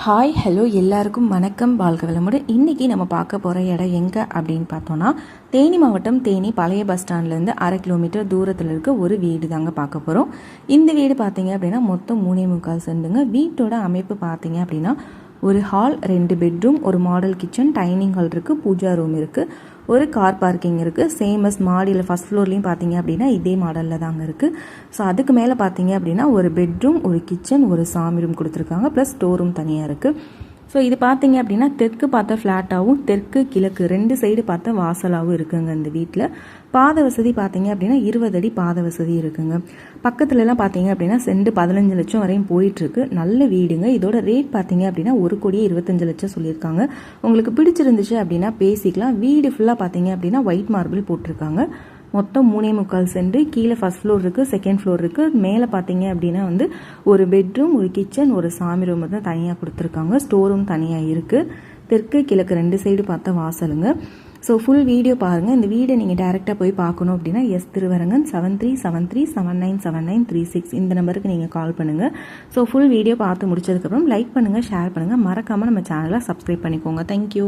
Hi hello எல்லாருக்கும் வணக்கம். வாழ்க வளமுடன். இன்றைக்கி நம்ம பார்க்க போகிற இடம் எங்கே அப்படின்னு பார்த்தோன்னா தேனி மாவட்டம் தேனி பழைய பஸ் ஸ்டாண்ட்லேருந்து அரை கிலோமீட்டர் தூரத்தில் இருக்க ஒரு வீடு தாங்க பார்க்க போகிறோம் இந்த வீடு பார்த்தீங்க அப்படின்னா மொத்தம் மூணே முக்கால் செண்டுங்க வீட்டோட அமைப்பு பார்த்தீங்க அப்படின்னா ஒரு ஹால் ரெண்டு பெட்ரூம் ஒரு மாடல் கிச்சன் டைனிங் ஹால் இருக்குது பூஜா ரூம் இருக்குது ஒரு கார் பார்க்கிங் இருக்குது சேமஸ் மாடியில் ஃபஸ்ட் ஃப்ளோர்லேயும் பார்த்தீங்க அப்படின்னா இதே மாடலில் தாங்க இருக்குது ஸோ அதுக்கு மேலே பார்த்தீங்க அப்படின்னா ஒரு பெட்ரூம் ஒரு கிச்சன் ஒரு சாமி ரூம் கொடுத்துருக்காங்க. ப்ளஸ் ஸ்டோர் ரூம் தனியாக இருக்குது ஸோ இது பார்த்தீங்க அப்படின்னா தெற்கு பார்த்த ஃப்ளாட்டாகவும் தெற்கு கிழக்கு ரெண்டு சைடு பார்த்த வாசலாகவும் இருக்குங்க இந்த வீட்டில் பாத வசதி பார்த்தீங்க அப்படின்னா இருபது அடி பாத வசதி இருக்குங்க. பக்கத்துலலாம் பார்த்தீங்க அப்படின்னா செண்டு பதினஞ்சு லட்சம் வரையும் போயிட்டுருக்கு. நல்ல வீடுங்க. இதோட ரேட் பார்த்தீங்க அப்படின்னா ஒரு கோடியே இருபத்தஞ்சு லட்சம் சொல்லியிருக்காங்க. உங்களுக்கு பிடிச்சிருந்துச்சு அப்படின்னா பேசிக்கலாம். வீடு ஃபுல்லாக பார்த்தீங்க அப்படின்னா ஒயிட் மார்பிள் போட்டிருக்காங்க. மொத்தம் மூணே முக்கால் சென்று கீழே ஃபஸ்ட் ஃப்ளோர் இருக்குது செகண்ட் ஃப்ளோர் இருக்குது மேலே பார்த்தீங்க அப்படின்னா வந்து ஒரு பெட்ரூம் ஒரு கிச்சன் ஒரு சாமி ரூம் தான் தனியாக கொடுத்துருக்காங்க. ஸ்டோர் ரூம் தனியாக இருக்குது தெற்கு கிழக்கு ரெண்டு சைடு பார்த்தா வாசலுங்க. ஸோ ஃபுல் வீடியோ பாருங்கள் இந்த வீடை நீங்கள் டேரெக்டாக போய் பார்க்கணும் அப்படின்னா S Thiruvarangan seven three seven three seven nine seven nine three six இந்த நம்பருக்கு நீங்கள் கால் பண்ணுங்கள் ஸோ ஃபுல் வீடியோ பார்த்து முடிச்சதுக்கப்புறம் லைக் பண்ணுங்கள் ஷேர் பண்ணுங்கள் மறக்காமல் நம்ம சேனலை சப்ஸ்கிரைப் பண்ணிக்கோங்க. தேங்க்யூ